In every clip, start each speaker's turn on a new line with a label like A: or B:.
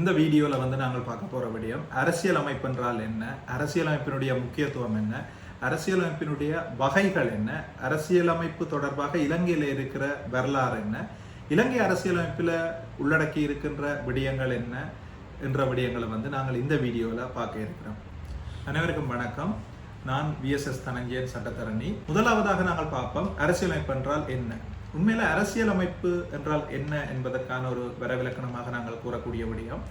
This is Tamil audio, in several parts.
A: இந்த வீடியோவில் வந்து நாங்கள் பார்க்க போகிற விடயம் அரசியல் அமைப்பு என்றால் என்ன அரசியலமைப்பினுடைய முக்கியத்துவம் என்ன அரசியலமைப்பினுடைய வகைகள் என்ன அரசியலமைப்பு தொடர்பாக இலங்கையில் இருக்கிற வரலாறு என்ன இலங்கை அரசியலமைப்பில் உள்ளடக்கி இருக்கின்ற விடயங்கள் என்ன என்ற விடயங்களை வந்து நாங்கள் இந்த வீடியோவில் பார்க்க இருக்கிறோம். அனைவருக்கும் வணக்கம். நான் விஎஸ்எஸ் தனஞ்சயன் சட்டத்தரணி. முதலாவதாக நாங்கள் பார்ப்போம் அரசியலமைப்பு என்றால் என்ன? உண்மையில அரசியலமைப்பு என்றால் என்ன என்பதற்கான ஒரு வரவிலக்கணமாக நாங்கள் கூறக்கூடிய விடயம்.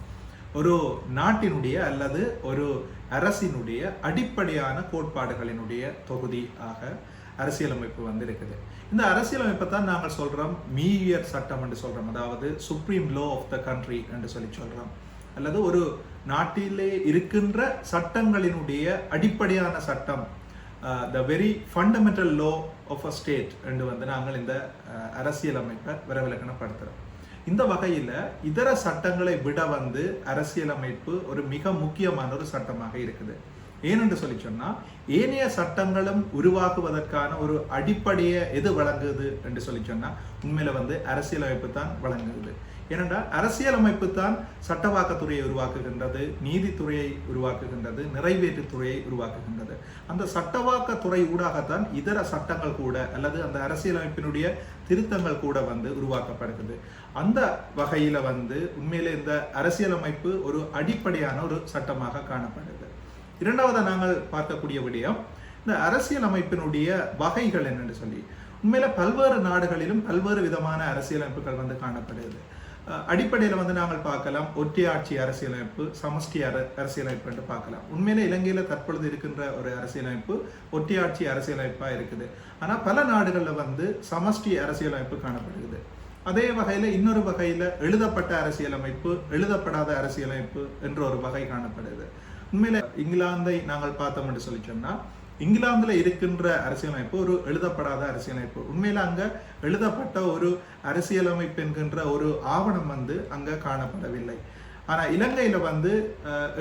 A: ஒரு நாட்டினுடைய அல்லது ஒரு அரசினுடைய அடிப்படையான கோட்பாடுகளினுடைய தொகுதி ஆக அரசியலமைப்பு வந்து இருக்குது இந்த அரசியலமைப்பை தான் நாங்கள் சொல்கிறோம் மீயர் சட்டம் என்று சொல்கிறோம் அதாவது supreme law of the country என்று சொல்லி சொல்கிறோம் அல்லது ஒரு நாட்டிலே இருக்கின்ற சட்டங்களினுடைய அடிப்படையான சட்டம் the very fundamental law of a state என்று வந்து நாங்கள் இந்த அரசியலமைப்பை விரவிலக்கணப்படுத்துகிறோம் இந்த வகையில் இதர சட்டங்களை விட வந்து அரசியலமைப்பு ஒரு மிக முக்கியமான ஒரு சட்டமாக இருக்குது. ஏனென்று சொல்லி சொன்னால் ஏனைய சட்டங்களும் உருவாக்குவதற்கான ஒரு அடிப்படையை எது வழங்குது என்று சொல்லி சொன்னால் உண்மையில் வந்து அரசியலமைப்பு தான் வழங்குது. ஏனென்றால் அரசியலமைப்பு தான் சட்டவாக்கத்துறையை உருவாக்குகின்றது நீதித்துறையை உருவாக்குகின்றது நிறைவேற்றுத்துறையை உருவாக்குகின்றது. அந்த சட்டவாக்கத்துறை ஊடாகத்தான் இதர சட்டங்கள் கூட அல்லது அந்த அரசியலமைப்பினுடைய திருத்தங்கள் கூட வந்து உருவாக்கப்படுகிறது. அந்த வகையில் வந்து உண்மையிலே இந்த அரசியலமைப்பு ஒரு அடிப்படையான ஒரு சட்டமாக காணப்படுது. இரண்டாவதாக நாங்கள் பார்க்கக்கூடிய விடயம் இந்த அரசியலமைப்பினுடைய வகைகள் என்னென்னு சொல்லி. உண்மையில பல்வேறு நாடுகளிலும் பல்வேறு விதமான அரசியலமைப்புகள் வந்து காணப்படுகிறது. அடிப்படையில வந்து நாங்கள் பார்க்கலாம் ஒற்றையாட்சி அரசியலமைப்பு சமஷ்டி அர அரசியலமைப்பு என்று பார்க்கலாம். உண்மையில இலங்கையில் தற்பொழுது இருக்கின்ற ஒரு அரசியலமைப்பு ஒற்றையாட்சி அரசியலமைப்பா இருக்குது. ஆனால் பல நாடுகள்ல வந்து சமஷ்டி அரசியலமைப்பு காணப்படுகிறது. அதே வகையில் இன்னொரு வகையில் எழுதப்பட்ட அரசியலமைப்பு எழுதப்படாத அரசியலமைப்பு என்ற ஒரு வகை காணப்படுது. உண்மையில இங்கிலாந்தை நாங்கள் பார்த்தோம் என்று சொல்லி இங்கிலாந்தில் இருக்கின்ற அரசியலமைப்பு ஒரு எழுதப்படாத அரசியலமைப்பு. உண்மையில் அங்கே எழுதப்பட்ட ஒரு அரசியலமைப்பு என்கின்ற ஒரு ஆவணம் வந்து அங்கே காணப்படவில்லை. ஆனால் இலங்கையில் வந்து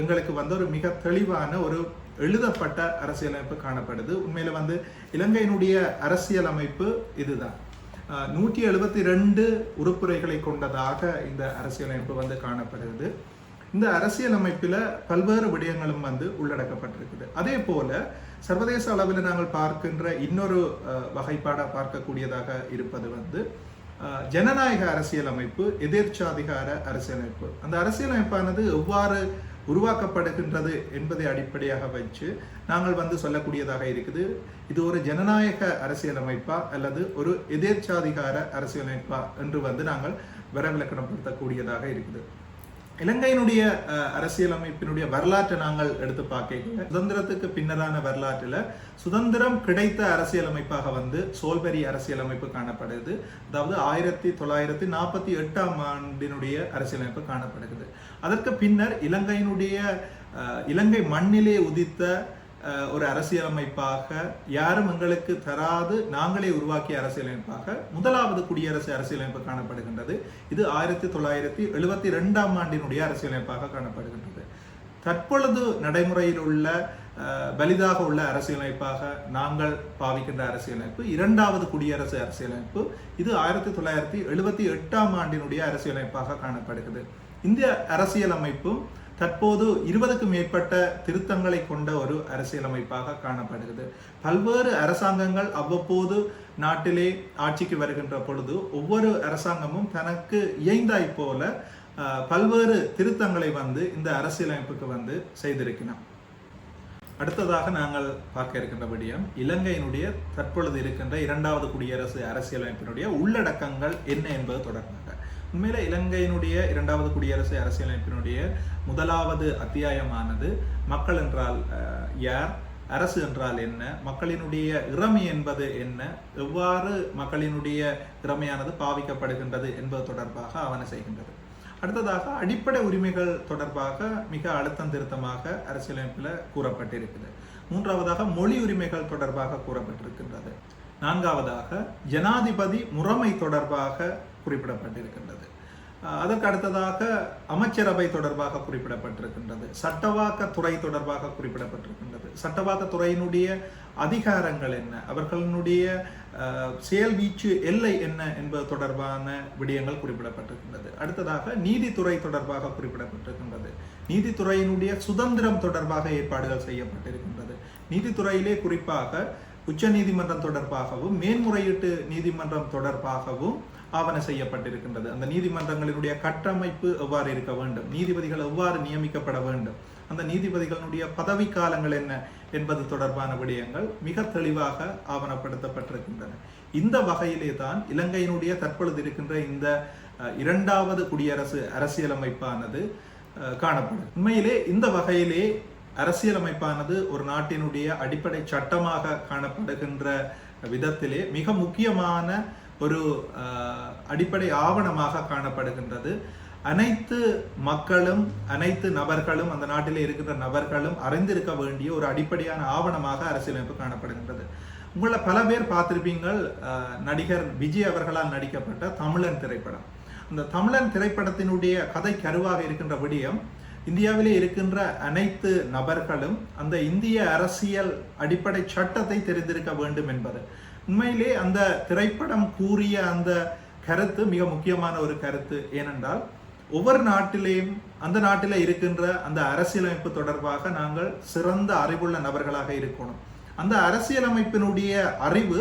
A: எங்களுக்கு வந்து ஒரு மிக தெளிவான ஒரு எழுதப்பட்ட அரசியலமைப்பு காணப்படுது. உண்மையில் வந்து இலங்கையினுடைய அரசியலமைப்பு இதுதான். நூற்றி எழுபத்தி ரெண்டு உறுப்புரைகளை கொண்டதாக இந்த அரசியலமைப்பு வந்து காணப்படுகிறது. இந்த அரசியலமைப்பில் பல்வேறு விடயங்களும் வந்து உள்ளடக்கப்பட்டிருக்குது. அதே போல சர்வதேச அளவில் நாங்கள் பார்க்கின்ற இன்னொரு வகைப்பாடாக பார்க்கக்கூடியதாக இருப்பது வந்து ஜனநாயக அரசியலமைப்பு எதிர்ச்சாதிகார அரசியலமைப்பு. அந்த அரசியலமைப்பானது எவ்வாறு உருவாக்கப்படுகின்றது என்பதை அடிப்படையாக வச்சு நாங்கள் வந்து சொல்லக்கூடியதாக இருக்குது. இது ஒரு ஜனநாயக அரசியலமைப்பா அல்லது ஒரு எதிர்ச்சாதிகார அரசியலமைப்பா என்று வந்து நாங்கள் வரவிலக்கணப்படுத்தக்கூடியதாக இருக்குது. இலங்கையினுடைய அரசியலமைப்பினுடைய வரலாற்றை நாங்கள் எடுத்து பார்க்க சுதந்திரத்துக்கு பின்னரான வரலாற்றில் சுதந்திரம் கிடைத்த அரசியலமைப்பாக வந்து சோல்பெரி அரசியலமைப்பு காணப்படுது. அதாவது ஆயிரத்தி தொள்ளாயிரத்தி நாற்பத்தி எட்டாம் ஆண்டினுடைய அரசியலமைப்பு காணப்படுகிறது. அதற்கு பின்னர் இலங்கையினுடைய இலங்கை மண்ணிலே உதித்த ஒரு அரசியலமைப்பாக யாரும் எங்களுக்கு தராது நாங்களே உருவாக்கிய அரசியலமைப்பாக முதலாவது குடியரசு அரசியலமைப்பு காணப்படுகின்றது. இது ஆயிரத்தி தொள்ளாயிரத்தி எழுபத்தி ரெண்டாம் ஆண்டினுடைய அரசியலமைப்பாக காணப்படுகின்றது. தற்பொழுது நடைமுறையில் உள்ள அஹ், பலிதாக உள்ள அரசியலமைப்பாக நாங்கள் பாவிக்கின்ற அரசியலமைப்பு இரண்டாவது குடியரசு அரசியலமைப்பு இது ஆயிரத்தி தொள்ளாயிரத்தி எழுபத்தி எட்டாம் ஆண்டினுடைய அரசியலமைப்பாக காணப்படுகிறது. இந்திய அரசியலமைப்பும் தற்போது இருபதுக்கும் மேற்பட்ட திருத்தங்களை கொண்ட ஒரு அரசியலமைப்பாக காணப்படுகிறது. பல்வேறு அரசாங்கங்கள் அவ்வப்போது நாட்டிலே ஆட்சிக்கு வருகின்ற பொழுது ஒவ்வொரு அரசாங்கமும் தனக்கு இயைந்தாய் போல பல்வேறு திருத்தங்களை வந்து இந்த அரசியலமைப்புக்கு வந்து செய்திருக்கிறார் அடுத்ததாக நாங்கள் பார்க்க இருக்கின்ற விடயம் இலங்கையினுடைய தற்பொழுது இருக்கின்ற இரண்டாவது குடியரசு அரசியலமைப்பினுடைய உள்ளடக்கங்கள் என்ன என்பது தொடர்பாக. உண்மையில இலங்கையினுடைய இரண்டாவது குடியரசு அரசியலமைப்பினுடைய முதலாவது அத்தியாயமானது மக்கள் என்றால் யார்? அரசு என்றால் என்ன? மக்களினுடைய இறமை என்பது என்ன? எவ்வாறு மக்களினுடைய திறமையானது பாவிக்கப்படுகின்றது என்பது தொடர்பாக ஆவண செய்கின்றது. அடுத்ததாக அடிப்படை உரிமைகள் தொடர்பாக மிக அழுத்தம் திருத்தமாக அரசியலமைப்பில் கூறப்பட்டிருக்குது மூன்றாவதாக மொழி உரிமைகள் தொடர்பாக கூறப்பட்டிருக்கின்றது. நான்காவதாக ஜனாதிபதி முறைமை தொடர்பாக குறிப்பிடப்பட்டிருக்கின்றது. அதற்கு அடுத்ததாக அமைச்சரவை தொடர்பாக குறிப்பிடப்பட்டிருக்கின்றது. சட்டவாக்க துறை தொடர்பாக குறிப்பிடப்பட்டிருக்கின்றது. சட்டவாக்க துறையினுடைய அதிகாரங்கள் என்ன? அவர்களினுடைய செயல்வீச்சு செயல் வீச்சு எல்லை என்ன என்பது தொடர்பான விடயங்கள் குறிப்பிடப்பட்டிருக்கின்றது. அடுத்ததாக நீதித்துறை தொடர்பாக குறிப்பிடப்பட்டிருக்கின்றது. நீதித்துறையினுடைய சுதந்திரம் தொடர்பாக ஏற்பாடுகள் செய்யப்பட்டிருக்கின்றது. நீதித்துறையிலே குறிப்பாக உச்ச நீதிமன்றம் தொடர்பாகவும் மேன்முறையீட்டு நீதிமன்றம் தொடர்பாகவும் ஆவண செய்யப்பட்டிருக்கின்றது. அந்த நீதிமன்றங்களினுடைய கட்டமைப்பு எவ்வாறு இருக்க வேண்டும்? நீதிபதிகள் எவ்வாறு நியமிக்கப்பட வேண்டும்? அந்த நீதிபதிகளுடைய பதவி காலங்கள் என்ன என்பது தொடர்பான விடயங்கள் மிக தெளிவாக ஆவணப்படுத்தப்பட்டிருக்கின்றன. இந்த வகையிலே தான் இலங்கையினுடைய தற்பொழுது இருக்கின்ற இந்த அஹ், இரண்டாவது குடியரசு அரசியலமைப்பானது அஹ், காணப்படும். உண்மையிலே இந்த வகையிலே அரசியலமைப்பானது ஒரு நாட்டினுடைய அடிப்படை சட்டமாக காணப்படுகின்ற விதத்திலே மிக முக்கியமான ஒரு அடிப்படை ஆவணமாக காணப்படுகின்றது. அனைத்து மக்களும் அனைத்து நபர்களும் அந்த நாட்டில் இருக்கின்ற நபர்களும் அறிந்திருக்க வேண்டிய ஒரு அடிப்படையான ஆவணமாக அரசியலமைப்பு காணப்படுகின்றது. உங்களை பல பேர் பார்த்திருப்பீங்கள் அஹ், நடிகர் விஜய் அவர்களால் நடிக்கப்பட்ட தமிழன் திரைப்படம். அந்த தமிழன் திரைப்படத்தினுடைய கதை கருவாக இருக்கின்ற விடயம் இந்தியாவிலே இருக்கின்ற அனைத்து நபர்களும் அந்த இந்திய அரசியல் அடிப்படை சட்டத்தை தெரிந்திருக்க வேண்டும் என்பது. உண்மையிலே அந்த திரைப்படம் கூறிய அந்த கருத்து மிக முக்கியமான ஒரு கருத்து ஏனென்றால் ஒவ்வொரு நாட்டிலேயும் அந்த நாட்டில் இருக்கின்ற அந்த அரசியலமைப்பு தொடர்பாக நாங்கள் சிறந்த அறிவுள்ள நபர்களாக இருக்கணும். அந்த அரசியலமைப்பினுடைய அறிவு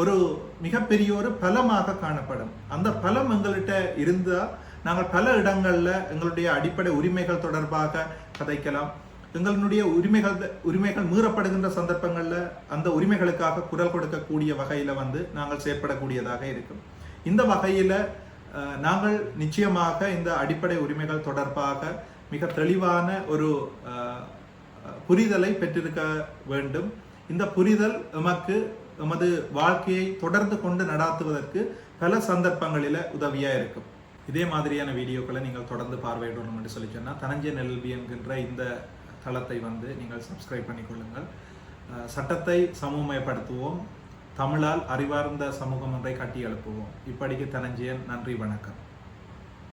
A: ஒரு மிகப்பெரிய ஒரு பலமாக காணப்படும். அந்த பலம் எங்கள்கிட்ட இருந்தால் நாங்கள் பல இடங்களில் எங்களுடைய அடிப்படை உரிமைகள் தொடர்பாக கதைக்கலாம். எங்களுடைய உரிமைகள் உரிமைகள் மீறப்படுகின்ற சந்தர்ப்பங்களில் அந்த உரிமைகளுக்காக குரல் கொடுக்கக்கூடிய வகையில் வந்து நாங்கள் செயற்படக்கூடியதாக இருக்கும். இந்த வகையில் நாங்கள் நிச்சயமாக இந்த அடிப்படை உரிமைகள் தொடர்பாக மிக தெளிவான ஒரு புரிதலை பெற்றிருக்க வேண்டும். இந்த புரிதல் எமக்கு எமது வாழ்க்கையை தொடர்ந்து கொண்டு நடாத்துவதற்கு பல சந்தர்ப்பங்களில் உதவியாக இருக்கும். இதே மாதிரியான வீடியோக்களை நீங்கள் தொடர்ந்து பார்வையிடணும் என்று சொல்லி சொன்னால் தனஞ்சய நெல்வி என்கின்ற இந்த தளத்தை வந்து நீங்கள் சப்ஸ்கிரைப் பண்ணிக்கொள்ளுங்கள். சட்டத்தை சமூகமயப்படுத்துவோம். தமிழால் அறிவார்ந்த சமூகம் ஒன்றை கட்டி எழுப்புவோம். இப்படிக்கு தனஞ்சியன் நன்றி வணக்கம்.